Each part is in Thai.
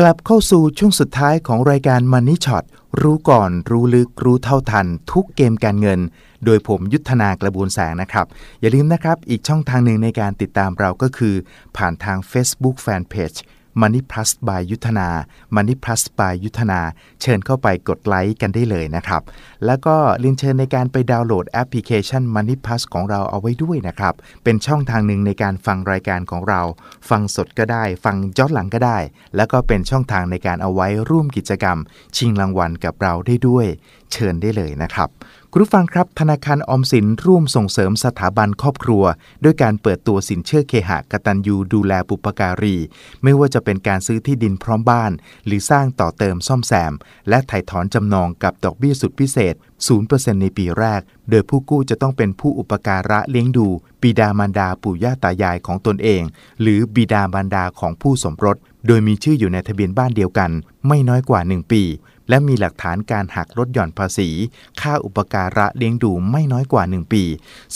กลับเข้าสู่ช่วงสุดท้ายของรายการมันนี่ช็อตรู้ก่อนรู้ลึกรู้เท่าทัน ทุกเกมการเงิน โดยผมยุทธนากระบวนแสงนะครับ อย่าลืมนะครับ อีกช่องทางหนึ่งในการติดตามเราก็คือ ผ่านทาง Facebook Fanpage Money Plus by ยุทธนา Money Plus by ยุทธนา เชิญเข้าไปกดไลค์กันได้เลยนะครับ แล้วก็เรียนเชิญในการไปดาวน์โหลดแอปพลิเคชัน Money Plus ของเราเอาไว้ด้วยนะครับ เป็นช่องทางหนึ่งในการฟังรายการของเรา ฟังสดก็ได้ ฟังย้อนหลังก็ได้ แล้วก็เป็นช่องทางในการเอาไว้ร่วมกิจกรรม ชิงรางวัลกับเราได้ด้วย เชิญได้เลยนะครับ คุณผู้ฟังครับธนาคารออมสินร่วมส่งเสริมสถาบันครอบครัว ด้วยการเปิดตัวสินเชื่อเคหะกตัญญูดูแลบุปการี ไม่ว่าจะเป็นการซื้อที่ดินพร้อมบ้าน หรือสร้างต่อเติมซ่อมแซม และถ่ายถอนจำนองกับดอกเบี้ยสุดพิเศษ 0%ในปีแรก โดยผู้กู้จะต้องเป็นผู้อุปการะเลี้ยงดู บิดามารดาปู่ย่าตายายของตนเอง หรือบิดามารดาของผู้สมรส โดยมีชื่ออยู่ในทะเบียนบ้านเดียวกัน ไม่น้อยกว่า 1 ปี และมีหลักฐานการหักลดหย่อนภาษี ค่าอุปการะเลี้ยงดูไม่น้อยกว่า 1 ปี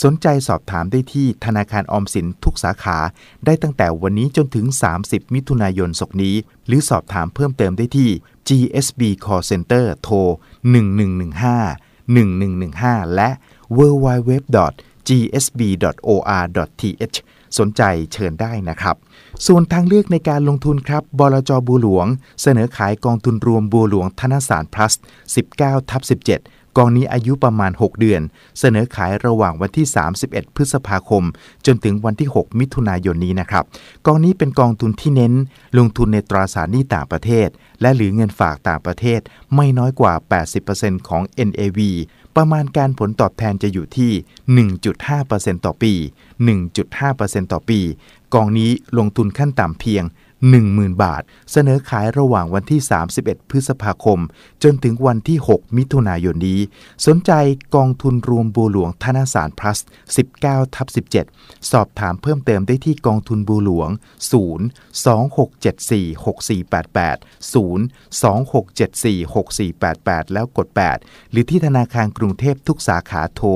สนใจสอบถามได้ที่ธนาคารออมสินทุกสาขา ได้ตั้งแต่วันนี้จนถึง 30 มิถุนายนศกนี้ หรือสอบถามเพิ่มเติมได้ที่ GSB Call Center โทร 1115 1115 และ www.gsb.or.th สนใจเชิญได้นะครับ ส่วนทางเลือกในการลงทุนครับบลจบัวหลวง เสนอขายกองทุนรวมบัวหลวงธนสาร plus 19ทับ17กองนี้อายุประมาณ 6 เดือน เสนอขายระหว่างวันที่ 31 พฤษภาคม จนถึงวันที่ 6 มิถุนายนนี้นะครับ กองนี้เป็นกองทุนที่เน้น ลงทุนในตราสารหนี้ต่างประเทศ และหรือเงินฝากต่างประเทศไม่น้อยกว่า 80%ของ NAV ประมาณการผลตอบแทนจะอยู่ที่ 1.5%ต่อปี 1.5%ต่อปี กองนี้ลงทุนขั้นต่ำเพียง 10,000 บาท เสนอขายระหว่างวันที่ 31 พฤษภาคม จนถึงวันที่ 6 มิถุนายนนี้ สนใจกองทุนรวมบัวหลวงธนาสาร plus 19ทับ17 สอบถามเพิ่มเติมได้ที่กองทุนบัวหลวง 0 2674 6488 0 2674 6488 แล้วกด 8 หรือที่ธนาคารกรุงเทพทุกสาขาโทร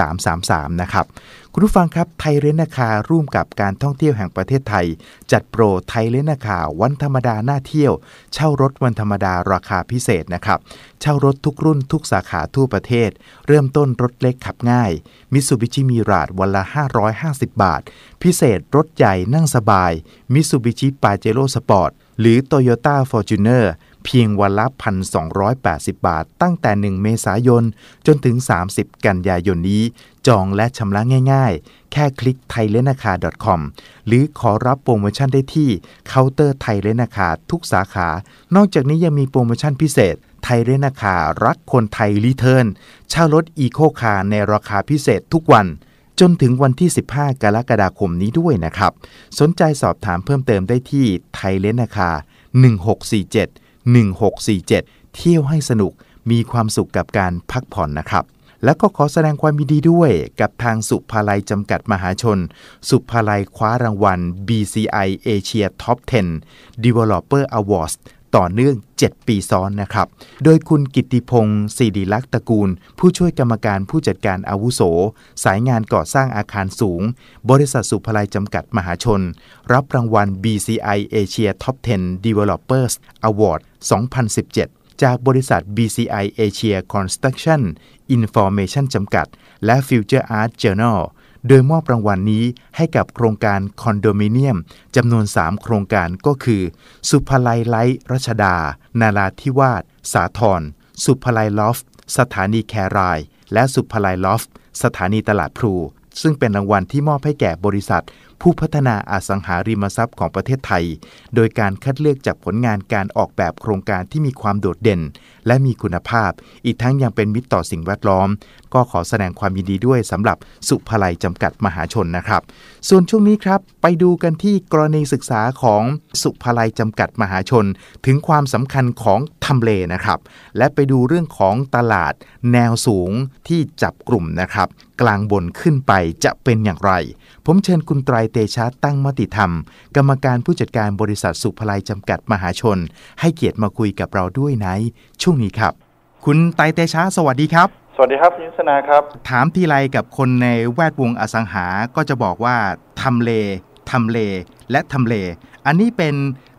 1333 นะครับคุณผู้ฟังครับไทยเรนนาคาร่วมกับการท่องเที่ยวแห่งประเทศไทย จัดโปรไทยเรนนาคาวันธรรมดาหน้าเที่ยว เช่ารถวันธรรมดาราคาพิเศษนะครับเช่ารถทุกรุ่นทุกสาขาทั่วประเทศ เริ่มต้นรถเล็กขับง่ายมิ t ซูบิชิมีราดวันละ 550 บาท พิเศษรถใหญ่นั่งสบายมิ t ซูบิชิปาเจโร่สปอร์ตหรือ Toyota Fortuner เพียงวันละ 1,280 บาท ตั้งแต่ 1 เมษายน จนถึง 30 กันยายนนี้ จองและชำระง่ายๆ แค่คลิกไทยเลนาคา .com หรือขอรับโปรโมชั่นได้ที่เคาน์เตอร์ไทยเลนาคาทุกสาขา นอกจากนี้ยังมีโปรโมชั่นพิเศษ ไทยเรนาคารักคนไทยรีเทิร์นเช่ารถอีโคคาร์ในราคาพิเศษทุกวันจนถึงวันที่ 15 กรกฎาคมนี้ด้วยนะครับ สนใจสอบถามเพิ่มเติมได้ที่ไทยเลนาคา 1647 1647 เที่ยวให้สนุกมีความสุขกับการพักผ่อนนะครับ แล้วก็ขอแสดงความยินดีด้วยกับทางสุภาลัยจำกัดมหาชน สุภาลัยคว้ารางวัล BCI Asia Top 10 Developer Awards ต่อเนื่อง 7 ปีซ้อนนะครับ โดยคุณกิติพงศ์ศิริลักษ์ตระกูล ผู้ช่วยกรรมการผู้จัดการอาวุโส สายงานก่อสร้างอาคารสูง บริษัทสุภาลัยจำกัดมหาชน รับรางวัล BCI Asia Top 10 Developers Award 2017 จากบริษัท BCI Asia Construction Information จำกัด และ Future Art Journal โดยมอบรางวัลนนี้ให้กับโครงการคอนโดมิเนียมจำนวน 3 โครงการก็คือ สุภลัยไลท์รัชดา นาราธิวาส สาทรสุภลัยลอฟสถานีแคราย และสุภลัยลอฟสถานีตลาดพลูซึ่งเป็นรางวัลที่มอบให้แก่บริษัท ผู้พัฒนาอสังหาริมทรัพย์ของประเทศไทย โดยการคัดเลือกจากผลงานการออกแบบโครงการที่มีความโดดเด่น และมีคุณภาพ อีกทั้งยังเป็นมิตรต่อสิ่งแวดล้อม ก็ขอแสดงความยินดีด้วยสำหรับสุภไลจำกัดมหาชนนะครับ ส่วนช่วงนี้ครับไปดูกันที่กรณีศึกษาของสุภไลจำกัดมหาชน ถึงความสำคัญของทำเลนะครับ และไปดูเรื่องของตลาดแนวสูงที่จับกลุ่มนะครับ กลางบนขึ้นไปจะเป็นอย่างไร ผมเชิญคุณไตรเตชะตั้งมติธรรม กรรมการผู้จัดการบริษัทสุภไลจำกัดมหาชน ให้เกียรติมาคุยกับเราด้วยในช่วงนี้ครับ คุณไตรเตชะสวัสดีครับ สวัสดีครับยุทธนาครับ ถามทีไรกับคนในแวดวงอสังหาก็จะบอกว่าทำเลทำเลและทำเล อันนี้เป็น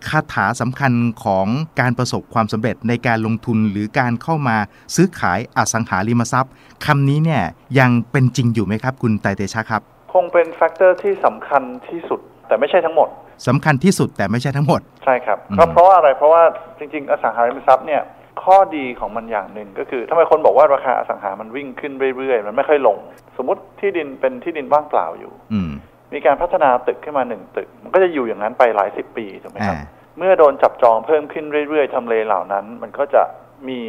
คาถาสำคัญของการประสบความสำเร็จในการลงทุนหรือการเข้ามาซื้อขายอสังหาริมทรัพย์คำนี้เนี่ยยังเป็นจริงอยู่ไหมครับ คุณไตรเตชะครับ คงเป็นแฟกเตอร์ที่สำคัญที่สุดแต่ไม่ใช่ทั้งหมดสำคัญที่สุดแต่ไม่ใช่ทั้งหมด ใช่ครับอืมก็เพราะว่าอะไรเพราะว่าจริงๆ อสังหาริมทรัพย์เนี่ยข้อดีของมันอย่างหนึ่งก็คือทำไมคนบอกว่าราคาอสังหามันวิ่งขึ้นเรื่อยๆ มันไม่ค่อยลง สมมติที่ดินเป็นที่ดินว่างเปล่าอยู่อืมมีการพัฒนาตึกขึ้นมาหนึ่งตึก มันก็จะอยู่อย่างนั้นไปหลายสิบปีถูกไหมครับอ่าเมื่อโดนจับจองเพิ่มขึ้นเรื่อยๆทำเลเหล่านั้น มันก็จะมี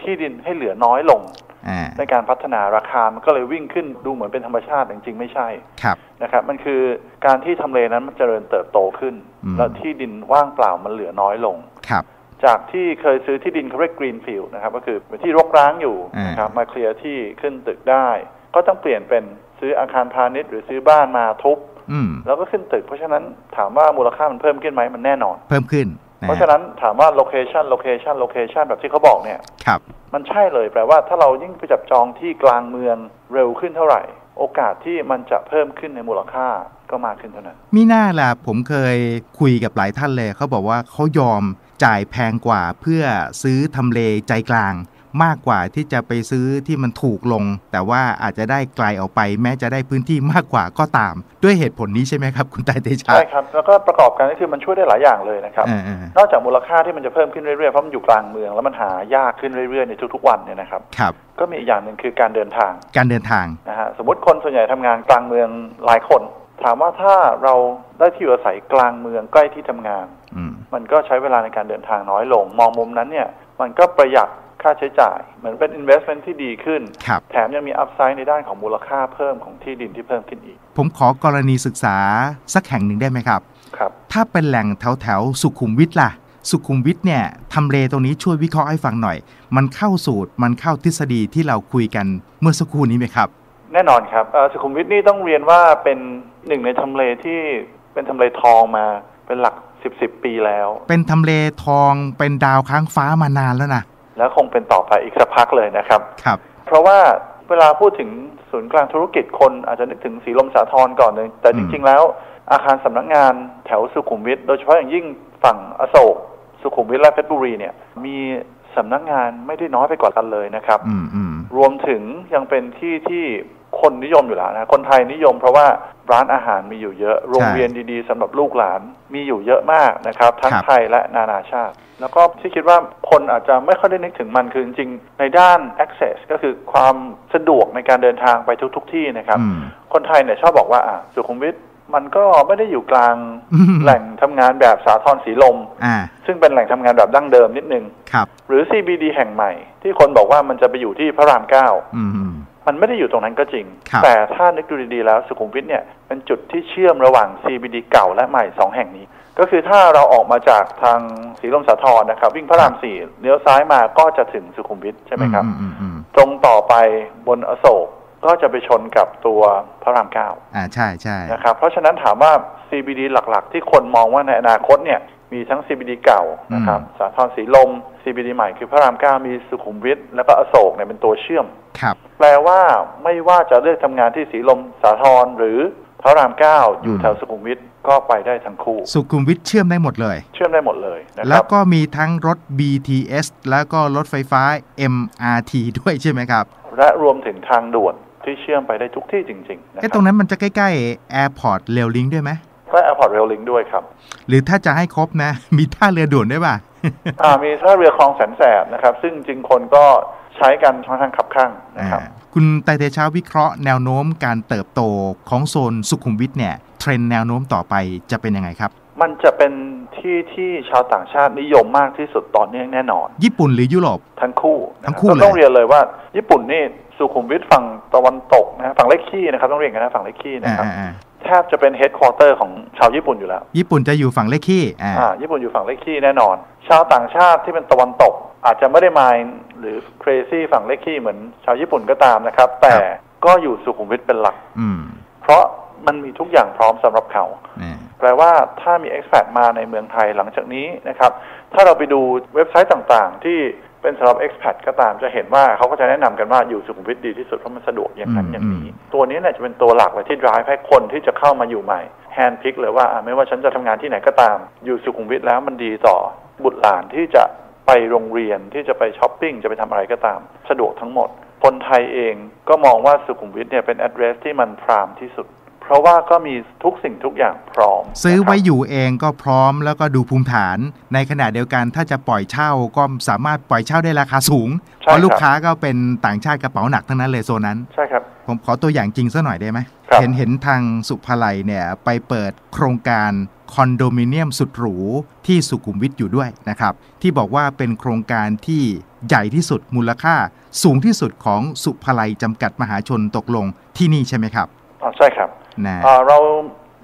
ที่ดินให้เหลือน้อยลงอ่าในการพัฒนาราคามันก็เลยวิ่งขึ้นดูเหมือนเป็นธรรมชาติแต่จริงๆไม่ใช่ครับนะครับ มันคือการที่ทำเลนั้นมันเจริญเติบโตขึ้นอืมแล้วที่ดินว่างเปล่ามันเหลือน้อยลงครับจากที่เคยซื้อที่ดินเขาเรียกกรีนฟิลด์นะครับ ก็คือเป็นที่รกร้างอยู่อ่านนะครับมาเคลียร์ที่ขึ้นตึกได้ ก็ต้องเปลี่ยนเป็นซื้ออาคารพาณิชย์ หรือซื้อบ้านมาทุบอืมแล้วก็ขึ้นตึก เพราะฉะนั้นถามว่ามูลค่ามันเพิ่มขึ้นไหมมันแน่นอน เพิ่มขึ้น เพราะฉะนั้นถามว่าโลเคชันโลเคชันโลเคชันแบบที่เขาบอกเนี่ยครับมันใช่เลยแปลว่าถ้าเรายิ่งไปจับจองที่กลางเมืองเร็วขึ้นเท่าไหร่ โอกาสที่มันจะเพิ่มขึ้นในมูลค่าก็มากขึ้นเท่านั้นมีหน้าล่ะผมเคยคุยกับหลายท่านเลยเขาบอกว่าเขายอมจ่ายแพงกว่าเพื่อซื้อทำเลใจกลาง มากกว่าที่จะไปซื้อที่มันถูกลง แต่ว่าอาจจะได้ไกลออกไป แม้จะได้พื้นที่มากกว่าก็ตาม ด้วยเหตุผลนี้ใช่ไหมครับ คุณไตรเตชะใช่ครับแล้วก็ประกอบกันก็คือมันช่วยได้หลายอย่างเลยนะครับเออเออนอกจากมูลค่าที่มันจะเพิ่มขึ้นเรื่อยๆเพราะมันอยู่กลางเมือง แล้วมันหายากขึ้นเรื่อยๆในทุกๆวันเนี่ยนะครับครับก็มีอีกอย่างหนึ่งคือการเดินทางการเดินทางนะฮะสมมติคนส่วนใหญ่ทำงานกลางเมืองหลายคน ถามว่าถ้าเราได้ที่อยู่อาศัยกลางเมืองใกล้ที่ทำงานอืมมันก็ใช้เวลาในการเดินทางน้อยลง มองมุมนั้นเนี่ยมันก็ประหยัด ค่าใช้จ่าย เหมือนเป็น investment ที่ดีขึ้นครับแถมยังมี upside ในด้านของมูลค่าเพิ่มของที่ดินที่เพิ่มขึ้นอีก ผมขอกรณีศึกษาสักแห่งหนึ่งได้ไหมครับ ครับ ถ้าเป็นแหล่งแถวแถวๆสุขุมวิทล่ะ สุขุมวิทเนี่ยทำเลตรงนี้ช่วยวิเคราะห์ให้ฟังหน่อย มันเข้าสูตรมันเข้าทฤษฎีที่เราคุยกันเมื่อสักครู่นี้ไหมครับ แน่นอนครับเอ่อสุขุมวิทนี่ต้องเรียนว่าเป็นหนึ่งในทำเลที่เป็นทำเลทองมาเป็นหลักสิบสิบปีแล้ว เป็นทำเลทองเป็นดาวค้างฟ้ามานานแล้วนะ แล้วคงเป็นต่อไปอีกสักพักเลยนะครับครับ เพราะว่าเวลาพูดถึงศูนย์กลางธุรกิจคนอาจจะนึกถึงสีลมสาทรก่อนเลยแต่อืจมริง ๆ แล้วอาคารสำนักงานแถวสุขุมวิทโดยเฉพาะอย่างยิ่งฝั่งอโศกสุขุมวิทและเพชรบุรีเนี่ย มีสำนักงานไม่ได้น้อยไปกว่ากันเลยนะครับอืมอืมรวมถึงยังเป็นที่ที่ คนนิยมอยู่แล้วนะคนไทยนิยมเพราะว่าร้านอาหารมีอยู่เยอะ โรงเรียนดีๆสำหรับลูกหลานมีอยู่เยอะมากนะครับ ทั้งครับไทยและนานาชาติ แล้วก็ที่คิดว่าคนอาจจะไม่ค่อยได้นึกถึงมันคือจริงๆ ในด้าน access ก็คือความสะดวกในการเดินทางไปทุกๆที่นะครับอืมคนไทยเนี่ยชอบบอกว่าอะสุขุมวิทมันก็ไม่ได้อยู่กลางอืมแหล่งทำงานแบบสาทรสีลมอ่าซึ่งเป็นแหล่งทำงานแบบดั้งเดิมนิดนึงครับหรือ CBD แห่งใหม่ ที่คนบอกว่ามันจะไปอยู่ที่พระรามเก้าอื มอืมมันไม่ได้อยู่ตรงนั้นก็จริงครับแต่ถ้านึกดูดีๆแล้วสุขุมวิทเนี่ยเป็นจุดที่เชื่อมระหว่าง CBD เก่าและใหม่สองแห่งนี้ ก็คือถ้าเราออกมาจากทางสีลมสาทรนะครับ วิ่งพระรามสี่เลี้ยวซ้ายมาก็จะถึงสุขุมวิทใช่ไหมครับอืมอืมอืมตรงต่อไปบนอโศกก็จะไปชนกับตัวพระรามเก้าอ่าใช่ใช่นะครับ เพราะฉะนั้นถามว่า CBD หลักๆ ที่คนมองว่าในอนาคตเนี่ย มีทั้ง CBD เก่านะครับสาทรสีลม CBD ใหม่คือพระรามเก้ามีสุขุมวิทแล้วก็อโศกเนี่ยเป็นตัวเชื่อมครับแปลว่าไม่ว่าจะเลือกทำงานที่สีลมสาทรหรือพระรามเก้าอยู่อืมแถวสุขุมวิทก็ไปได้ทั้งคู่ สุขุมวิทเชื่อมได้หมดเลย เชื่อมได้หมดเลยนะคแล้รัวบก็มีทั้งรถ BTS แล้วก็รถไฟฟ้า MRT ด้วยใช่ไหมครับ และรวมถึงทางด่วนที่เชื่อมไปได้ทุกที่จริง ๆ นะคเอ๊ะรัตรงนั้นมันจะใกล้ๆ Airport Rail Link ด้วยไหม ก็ Airport Rail Link ด้วยครับ หรือถ้าจะให้ครบนะ มีท่าเรือด่วนด้วยป่ะอ่ามีท่าเรือคลองแสนแสบนะครับ ซึ่งจริงคนก็ใช้กันค่อนข้างขับข้างนะครับอ่าคุณไตรเตชาวิเคราะห์แนวโน้มการเติบโตของโซนสุขุมวิทเนี่ยเทรนด์แนวโน้มต่อไปจะเป็นยังไงครับ มันจะเป็นที่ที่ชาวต่างชาตินิยมมากที่สุดต่อเนื่องแน่นอน ญี่ปุ่นหรือยุโรปทั้งคู่นะทั้งคู่รับเลยต้องเรียนเลยว่า ญี่ปุ่นนี่สุขุมวิทฝั่งตะวันตกนะฮะฝั่งเลขขี้นะครับต้องเรียนกันนะฝั่งเลขขี้นะครับอ่า แทบจะเป็นเฮดค q อเตอร์ของชาวญี่ปุ่นอยู่แล้วๆญี่ปุ่นจะอยู่ฝั่งเลขขี้อ่าอ่าญี่ปุ่นอยู่ฝั่งเลขขี้แน่นอน ชาวต่างชาติที่เป็นตะวันตก อาจจะไม่ได้มายหรือ crazy ฝั่งเลขขี้เหมือนชาวญี่ปุ่นก็ตามนะครับ แต่ก็อยู่สุขุมวิทเป็นหลัก อืม เพราะมันมีทุกอย่างพร้อมสำหรับเขาอ่าแปลว่าถ้ามี expat มาในเมืองไทยหลังจากนี้นะครับ ถ้าเราไปดูเว็บไซต์ต่างๆ ที่ เป็นสำหรับ expat ก็ตามจะเห็นว่าเขาก็จะแนะนำกันว่าอยู่สุขุมวิทดีที่สุดเพราะมันสะดวกอย่างนั้นอย่างนี้ ตัวนี้เนี่ยจะเป็นตัวหลักเลยที่ drive ให้คนที่จะเข้ามาอยู่ใหม่ hand pick เลยว่าอะไม่ว่าฉันจะทำงานที่ไหนก็ตาม อยู่สุขุมวิทแล้วมันดีต่อบุตรหลานที่จะไปโรงเรียนที่จะไปช้อปปิ้งจะไปทำอะไรก็ตาม สะดวกทั้งหมด คนไทยเองก็มองว่าสุขุมวิทเนี่ยเป็น address ที่มันพรามที่สุด เพราะว่าก็มีทุกสิ่งทุกอย่างพร้อม ซื้อไว้นะครับอยู่เองก็พร้อมแล้วก็ดูภูมิฐาน ในขณะเดียวกันถ้าจะปล่อยเช่าก็สามารถปล่อยเช่าได้ราคาสูงใช่เพราะลูกครับค้าก็เป็นต่างชาติกระเป๋าหนักทั้งนั้นเลยโซนนั้น ใช่ครับ ผมขอตัวอย่างจริงสักหน่อยได้ไหมครับเห็นเห็นทางสุภาลัยเนี่ยไปเปิดโครงการคอนโดมิเนียมสุดหรูที่สุขุมวิทอยู่ด้วยนะครับ ที่บอกว่าเป็นโครงการที่ใหญ่ที่สุดมูลค่า สูงที่สุดของสุภาลัยจำกัดมหาชนตกลงที่นี่ใช่ไหมครับอ๋อใช่ครับ นะอ่าเรา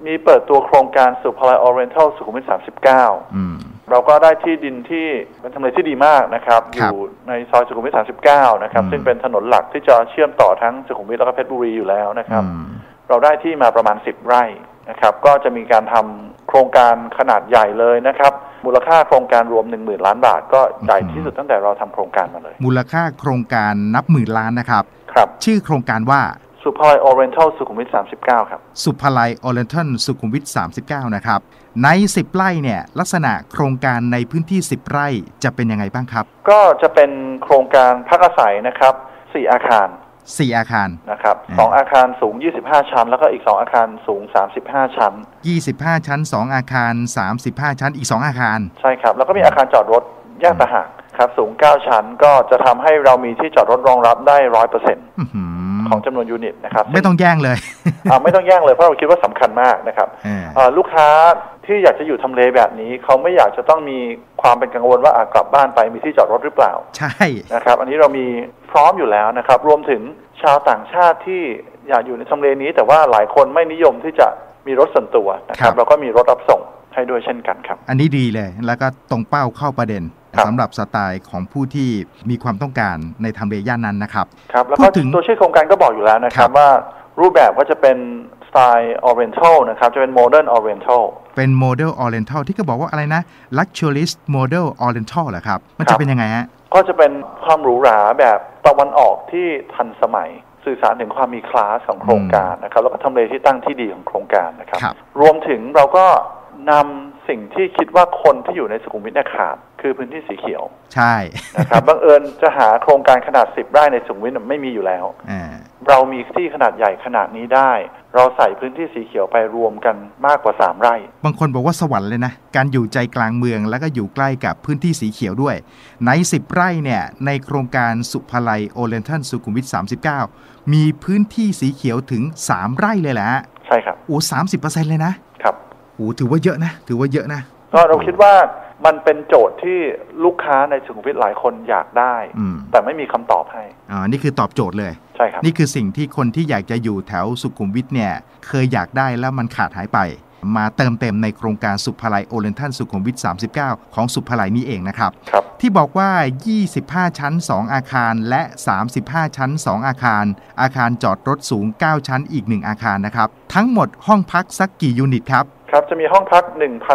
มีเปิดตัวโครงการสุภาลัยออเรนทัลสุขุมวิท 39อืมเราก็ได้ที่ดินที่เป็นทำเลที่ดีมากนะครับอครับยู่ในซอยสุขุมวิท 39 นะครับอืมซึ่งเป็นถนนหลักที่จะเชื่อมต่อทั้งสุขุมวิทแล้วก็เพชรบุรีอยู่แล้วนะครับอืมเราได้ที่มาประมาณ 10 ไร่นะครับ ก็จะมีการทำโครงการขนาดใหญ่เลยนะครับ มูลค่าโครงการรวม 1 0,000 ล้านบาท ก็ใหญ่ที่สุดตั้งแต่เราทำโครงการมาเลย มูลค่าโครงการนับหมื่นล้านนะครับครับชื่อโครงการว่า สุภาลัยออเรนทัลสุขุมวิท 39 ครับ สุภาลัยออเรนทัลสุขุมวิท 39 นะครับ ใน 10 ไร่เนี่ยลักษณะโครงการในพื้นที่ 10 ไร่จะเป็นยังไงบ้างครับ ก็จะเป็นโครงการพักอาศัยนะครับสี่อาคาร 4 อาคารนะครับอืมสองอาคารสูง 25 ชั้น แล้วก็อีก 2 อาคารสูง 35 ชั้น 25 ชั้น 2 อาคาร 35 ชั้น อีก 2 อาคาร ใช่ครับ แล้วก็มีอาคารจอดรถแยกต่างหากครับ สูง 9 ชั้นก็จะทำให้เรามีที่จอดรถรองรับได้ 100%อื้อหือ ของจำนวนยูนิตนะครับไม่ต้องแย่งเลยอ่าไม่ต้องแย่งเลยเพราะเราคิดว่าสำคัญมากนะครับเอออ่าลูกค้าที่อยากจะอยู่ทำเลแบบนี้ เขาไม่อยากจะต้องมีความเป็นกังวลว่าอะกลับบ้านไปมีที่จอดรถหรือเปล่า ใช่นะครับ อันนี้เรามีพร้อมอยู่แล้วนะครับ รวมถึงชาวต่างชาติที่อยากอยู่ในทำเลนี้ แต่ว่าหลายคนไม่นิยมที่จะมีรถส่วนตัวนะครับ เราก็มีรถรับส่งให้ด้วยเช่นกันครับ อันนี้ดีเลยแล้วก็ตรงเป้าเข้าประเด็นครับ สำหรับสไตล์ของผู้ที่มีความต้องการในทำเลย่านนั้นนะครับครับแล้วพูก็ดถึงตัวชื่อโครงการก็บอกอยู่แล้วนะคครัรับบว่ารูปแบบก็จะเป็นสไตล์ Oriental นะครับ จะเป็น Modern Oriental เป็นโมเดลออเรนทัลที่ก็บอกว่าอะไรนะ Luxurist Model Oriental เหรอครับ มันครัจะบเป็นยังไงฮะก็จะเป็นความหรูหราแบบตะวันออกที่ทันสมัย สื่อสารถึงความมีคลาสของโครงการนะครับแล้วก็ทำเลที่ตั้งที่ดีของโครงการนะครับครับรวมถึงเราก็นำสิ่งที่คิดว่าคนที่อยู่ในสุขุมวิทเนี่ยขาด คือพื้นที่สีเขียวใช่นะครับบังเอิญจะหาโครงการขนาด 10 ไร่ในสุขุมวิทไม่มีอยู่แล้วอ่าเรามีที่ขนาดใหญ่ขนาดนี้ได้ เราใส่พื้นที่สีเขียวไปรวมกันมากกว่า 3 ไร่ บางคนบอกว่าสวรรค์เลยนะ การอยู่ใจกลางเมืองแล้วก็อยู่ใกล้กับพื้นที่สีเขียวด้วย ใน 10 ไร่เนี่ยในโครงการสุภาลัยโอเ n นทัลสุขุมวิท 39 มีพื้นที่สีเขียวถึง 3 ไร่เลยแหละใช่ครับโอ้สามสิบเปอร์เซ็นต์เลยนะครับโอ้ถือว่าเยอะนะ ถือว่าเยอะนะก็เราคิดว่า มันเป็นโจทย์ที่ลูกค้าในสุขุมวิทหลายคนอยากได้อืมแต่ไม่มีคำตอบให้อ่านี่คือตอบโจทย์เลย ใช่ครับ นี่คือสิ่งที่คนที่อยากจะอยู่แถวสุขุมวิทเนี่ย เคยอยากได้แล้วมันขาดหายไป มาเติมเต็มในโครงการสุภาลัยโอเ n นทัลสุขุมวิท 39 ของสุภาลัยนี้เองนะครับครับ ที่บอกว่า 25 ชั้น 2 อาคารและ 35 ชั้น 2 อาคาร อาคารจอดรถสูง 9 ชั้นอีก 1 อาคารนะครับ ทั้งหมดห้องพักสักกี่ยูนิตครับ ครับจะมีห้องพัก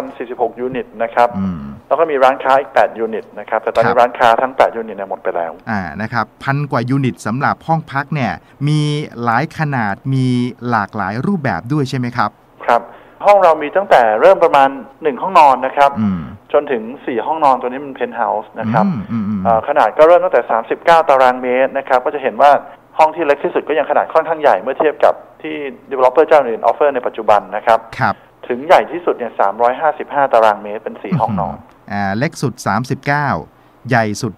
1,046 ยูนิตนะครับอืมแล้วก็มีร้านค้าอีก 8 ยูนิตนะครับแต่ตอนครันี้บร้านค้าทั้ง 8 ยูนิตเนี่ยหมดไปแล้วอ่านะครับพันกว่ายูนิตสำหรับห้องพักเนี่ยมีหลายขนาดมีหลากหลายรูปแบบด้วยใช่ไหมครับ ครับ ห้องเรามีตั้งแต่เริ่มประมาณ 1 ห้องนอนนะครับอืมจนถึง 4 ห้องนอนตัวนี้มันเพนท์เฮาส์นะครับอืมอืมอืมเอ่อขนาดก็เริ่มตั้งแต่ 39 ตารางเมตรนะครับก็จะเห็นว่าห้องที่เล็กที่สุดก็ยังขนาดค่อนข้างใหญ่เมื่อเทียบกับที่ developer เจ้าอื่นออฟเฟอร์ในปัจจุบันนะครับครับ ถึงใหญ่ที่สุดเนี่ย355ตารางเมตรเป็น4ห้องนอนอ่าเล็กสุด39ใหญ่สุด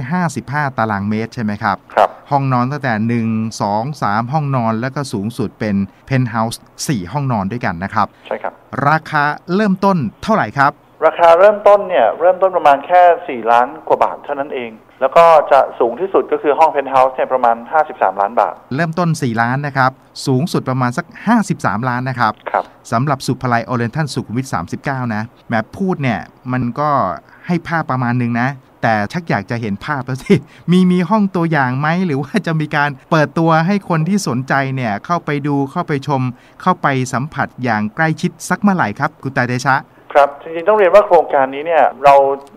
355 ตารางเมตรใช่ไหมครับ ครับ ห้องนอนตั้งแต่ 1 2 3 ห้องนอนแล้วก็สูงสุดเป็นเพนท์เฮาส์4ห้องนอนด้วยกันนะครับ ใช่ครับ ราคาเริ่มต้นเท่าไหร่ครับ ราคาเริ่มต้นเนี่ย เริ่มต้นประมาณแค่ 4 ล้านกว่าบาทเท่านั้นเอง แล้วก็จะสูงที่สุดก็คือห้องเพนท์เฮาส์เนี่ยประมาณ 53 ล้านบาท เริ่มต้น 4 ล้านนะครับ สูงสุดประมาณสัก 53 ล้านนะครับครับสำหรับสุภไลโอเรนทันสุขุมวิท 39 นะแหมพูดเนี่ยมันก็ให้ภาพประมาณหนึงนะแต่ชักอยากจะเห็นภาพแล้วสิ มีมีห้องตัวอย่างไหม หรือว่าจะมีการเปิดตัวให้คนที่สนใจเนี่ยเข้าไปดูเข้าไปชม เข้าไปสัมผัสอย่างใกล้ชิดสักเมื่อไหร่ครับ คุณตาเดชะ ครับจริงๆต้องเรียนว่าโครงการนี้เนี่ยเรา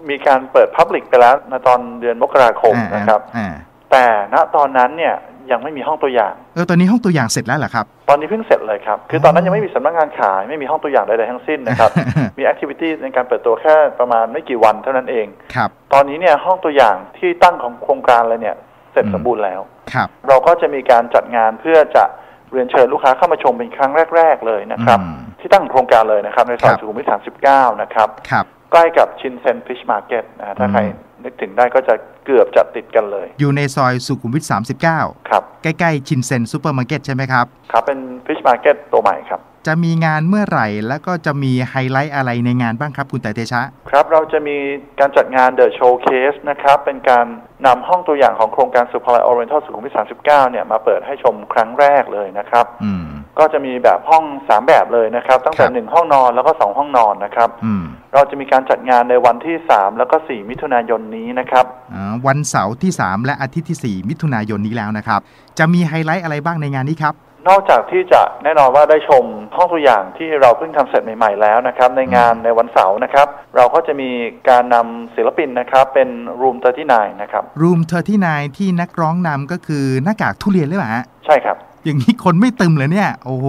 มีการเปิดพับลิกไปแล้วในตอนเดือนมกราคมอ่านะครับอ่าแต่ณตอนนั้นเนี่ยยังไม่มีห้องตัวอย่างเออตอนนี้ห้องตัวอย่างเสร็จแล้วเหรอครับ ตอนนี้เพิ่งเสร็จเลยครับ คือตอนนั้นยังไม่มีสำนักงานขายไม่มีห้องตัวอย่างใดๆทั้งสิ้นนะครับ มีแอคทิวิตี้ในการเปิดตัวแค่ประมาณไม่กี่วันเท่านั้นเองครับตอนนี้เนี่ยห้องตัวอย่างที่ตั้งของโครงการเลยเนี่ยเสร็จอืมสมบูรณ์แล้วครับเราก็จะมีการจัดงานเพื่อจะเรียนเชิญลูกค้าเข้ามาชมเป็นครั้งแรก ๆ เลยนะครับอืม ที่ตั้งของโครงการเลยนะครับ ในซอยครับสุขุมวิท 39 นะครับครับใกล้กับชินเซ็นฟิชมาร์เก็ตนะฮะถ้าอืมใครนึกถึงได้ก็จะเกือบจะติดกันเลย อยู่ในซอยสุขุมวิท 39 ครับ ใกล้ ๆ ชินเซ็นซูเปอร์มาร์เก็ตใช่ไหมครับ ครับ เป็นฟิชมาร์เก็ตตัวใหม่ครับ จะมีงานเมื่อไหร่ แล้วก็จะมีไฮไลท์อะไรในงานบ้างครับคุณแต่เตชะ ครับ เราจะมีการจัดงาน The Showcase นะครับ เป็นการนำห้องตัวอย่างของโครงการสุภาลัยออเรนทัลสุขุมวิท 39 เนี่ยมาเปิดให้ชมครั้งแรกเลยนะครับ อืม ก็จะมีแบบห้อง3แบบเลยนะครับ ตั้งแต่ครับ1ห้องนอนแล้วก็2ห้องนอนนะครับอืมเราจะมีการจัดงานในวันที่3แล้วก็4มิถุนายนนี้นะครับอ่าวันเสาร์ที่3และอาทิตย์ที่4มิถุนายนนี้แล้วนะครับ จะมีไฮไลท์อะไรบ้างในงานนี้ครับนอกจากที่จะแน่นอนว่าได้ชมห้องตัวอย่างที่เราเพิ่งทำเสร็จใหม่ๆแล้วนะครับ ในงานในวันเสาร์นะครับ เราก็จะมีการนำศิลปินนะครับ เป็น Room 39นะครับรูมเธอที่นายที่นักร้องนำก็คือหน้ากากทุเรียนหรือเปล่าฮะใช่ครับ อย่างนี้คนไม่ตึมเลยเนี่ย โอ้โห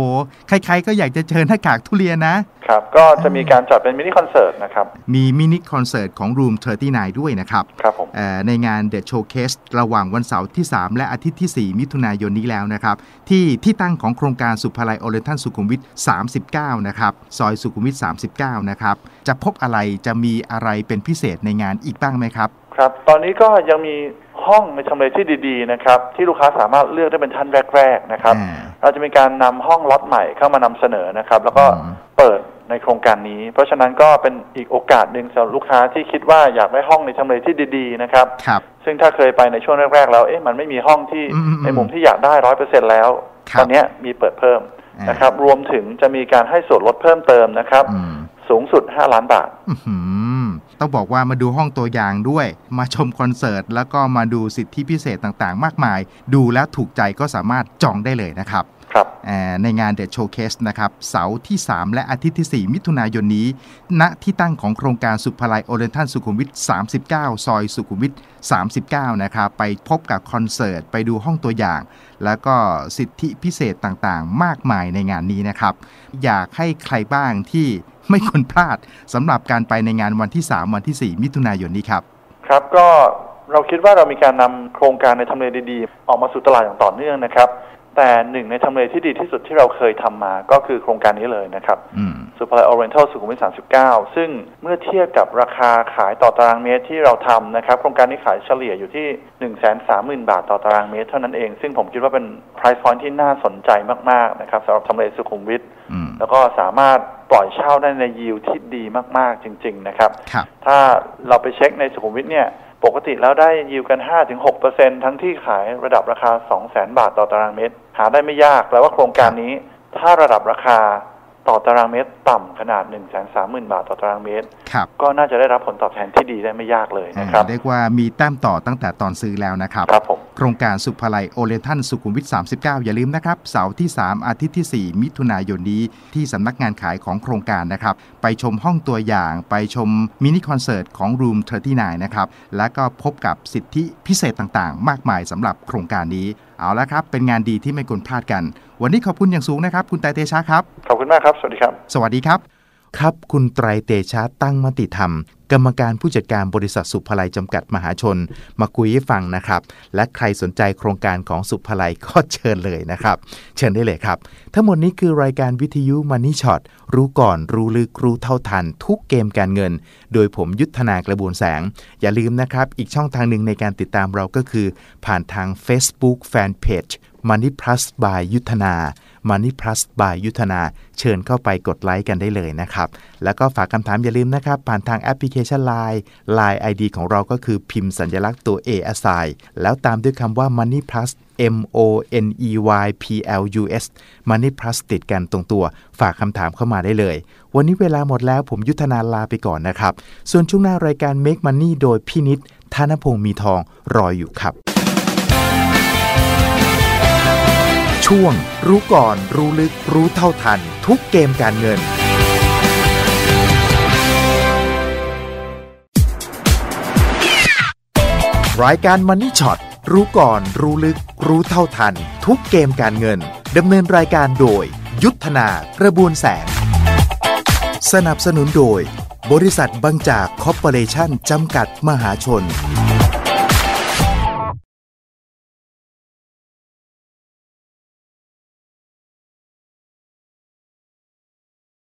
ใครๆก็อยากจะเจอหน้ากากทุเรียนนะ ครับ ก็จะมีการจัดเป็นมินิคอนเสิร์ตนะครับ มีมินิคอนเสิร์ตของ Room 39 ด้วยนะครับ ครับผมเอ่อในงาน The Showcase ระหว่างวันเสาร์ที่ 3 และอาทิตย์ที่ 4 มิถุนายนนี้แล้วนะครับ ที่ที่ตั้งของโครงการสุภาลัยโอเรนทันสุขุมวิท 39 นะครับ ซอยสุขุมวิท 39 นะครับ จะพบอะไรจะมีอะไรเป็นพิเศษในงานอีกบ้างไหมครับ ครับ ตอนนี้ก็ยังมี ห้องในทำเลที่ดีๆนะครับที่ลูกค้าสามารถเลือกได้เป็นท่านแรก ๆ นะครับอ่าเราจะมีการนำห้องล็อตใหม่เข้ามานำเสนอนะครับ แล้วก็อืมเปิดในโครงการนี้ เพราะฉะนั้นก็เป็นอีกโอกาสหนึ่งสำหรับลูกค้าที่คิดว่าอยากได้ห้องในทำเลที่ดีๆนะครับครับซึ่งถ้าเคยไปในช่วงแรกๆแล้วเอ๊ะมันไม่มีห้องที่อืมๆๆในมุมที่อยากได้ร้อยเปอร์เซ็นแล้วครับตอนเนี้ยมีเปิดเพิ่มอ่านนะครับ รวมถึงจะมีการให้ส่วนลดเพิ่มเติมนะครับอืม สูงสุด 5 ล้านบาทอื้อหือต้องบอกว่ามาดูห้องตัวอย่างด้วย มาชมคอนเสิร์ต แล้วก็มาดูสิทธิพิเศษต่างๆ มากมาย ดูแล้วถูกใจก็สามารถจองได้เลยนะครับครับเอ่อในงาน The Showcase นะครับ เสาร์ที่ 3 และอาทิตย์ที่ 4 มิถุนายนนี้ ณที่ตั้งของโครงการสุภาลัยโอเรนทันสุขุมวิท 39 ซอยสุขุมวิท 39 นะครับ ไปพบกับคอนเสิร์ต ไปดูห้องตัวอย่าง แล้วก็สิทธิพิเศษต่างๆ มากมายในงานนี้นะครับ อยากให้ใครบ้างที่ ไม่ควรพลาดสำหรับการไปในงานวันที่ 3 วันที่ 4 มิถุนายนนี้ครับ ครับก็เราคิดว่าเรามีการนำโครงการในทำเลดีๆ ออกมาสู่ตลาดอย่างต่อเนื่องนะครับ แต่หนึ่งในทำเลที่ดีที่สุดที่เราเคยทำมาก็คือโครงการนี้เลยนะครับอืมสุภาลัยออเรนทัลสุขุมวิท39 ซึ่งเมื่อเทียบกับราคาขายต่อตารางเมตรที่เราทำนะครับ โครงการนี้ขายเฉลี่ยอยู่ที่ 130,000 บาทต่อตารางเมตรเท่านั้นเอง ซึ่งผมคิดว่าเป็น price point ที่น่าสนใจมากๆนะครับสำหรับทำเลสุขุมวิทอืม แล้วก็สามารถปล่อยเช่าได้ในยิวที่ดีมาก ๆ จริง ๆ นะครับครับ ถ้าเราไปเช็คในสุขุมวิทเนี่ย ปกติแล้วได้ยิวกัน 5-6%ทั้งที่ขายระดับราคา 200,000 บาทต่อตารางเมตร หาได้ไม่ยากแปลว่าโครงการนี้ ถ้าระดับราคา ต่อตารางเมตรต่ำขนาด 130,000 บาทต่อตารางเมตร ครับ ก็น่าจะได้รับผลตอบแทนที่ดีได้ไม่ยากเลยนะครับ เรียกว่ามีแต้มต่อตั้งแต่ตอนซื้อแล้วนะครับ ครับผม โครงการสุภาลัยโอเรนทันสุขุมวิท 39 อย่าลืมนะครับ เสาร์ที่ 3 อาทิตย์ที่ 4 มิถุนายนนี้ ที่สำนักงานขายของโครงการนะครับ ไปชมห้องตัวอย่างไปชมมินิคอนเสิร์ตของ Room 39 นะครับ และก็พบกับสิทธิพิเศษต่างๆ มากมายสำหรับโครงการนี้ เอาละครับ เป็นงานดีที่ไม่ควรพลาดกัน วันนี้ขอบคุณอย่างสูงนะครับ คุณไตรเตชะครับ ขอบคุณมากครับ สวัสดีครับ สวัสดีครับ ครับ คุณไตรเตชะตั้งมติธรรม กรรมการผู้จัดการบริษัทสุภไลจำกัดมหาชน มาคุยให้ฟังนะครับ และใครสนใจโครงการของสุภไลก็เชิญเลยนะครับ เชิญได้เลยครับ ทั้งหมดนี้คือรายการวิทยุมันนี่ช็อตรู้ก่อนรู้ลึกรู้เท่าทัน ทุกเกมการเงิน โดยผมยุทธนากระบวนแสง อย่าลืมนะครับ อีกช่องทางหนึ่งในการติดตามเราก็คือ ผ่านทาง Facebook Fanpage Money Plus by ยุทธนา Money Plus by ยุทธนา เชิญเข้าไปกดไลค์กันได้เลยนะครับ แล้วก็ฝากคำถามอย่าลืมนะครับ ผ่านทางแอปพลิเคชัน Line Line ID ของเราก็คือพิมพ์สัญลักษณ์ตัว A a s i แล้วตามด้วยคำว่า Money Plus M O N E Y P L U S Money Plus ติดกันตรงตัว ฝากคำถามเข้ามาได้เลย วันนี้เวลาหมดแล้วผมยุทธนาลาไปก่อนนะครับ ส่วนช่วงหน้ารายการ Make Money โดยพี่นิดธนพงศ์มีทองรออยู่ครับ ช่วง รู้ก่อน รู้ลึก รู้เท่าทัน ทุกเกมการเงิน รายการ Money Shot รู้ก่อน รู้ลึก รู้เท่าทัน ทุกเกมการเงินดำเนินรายการโดย ยุทธนากระบวนแสง สนับสนุนโดย บริษัทบางจากคอร์ปอเรชั่นจำกัดมหาชน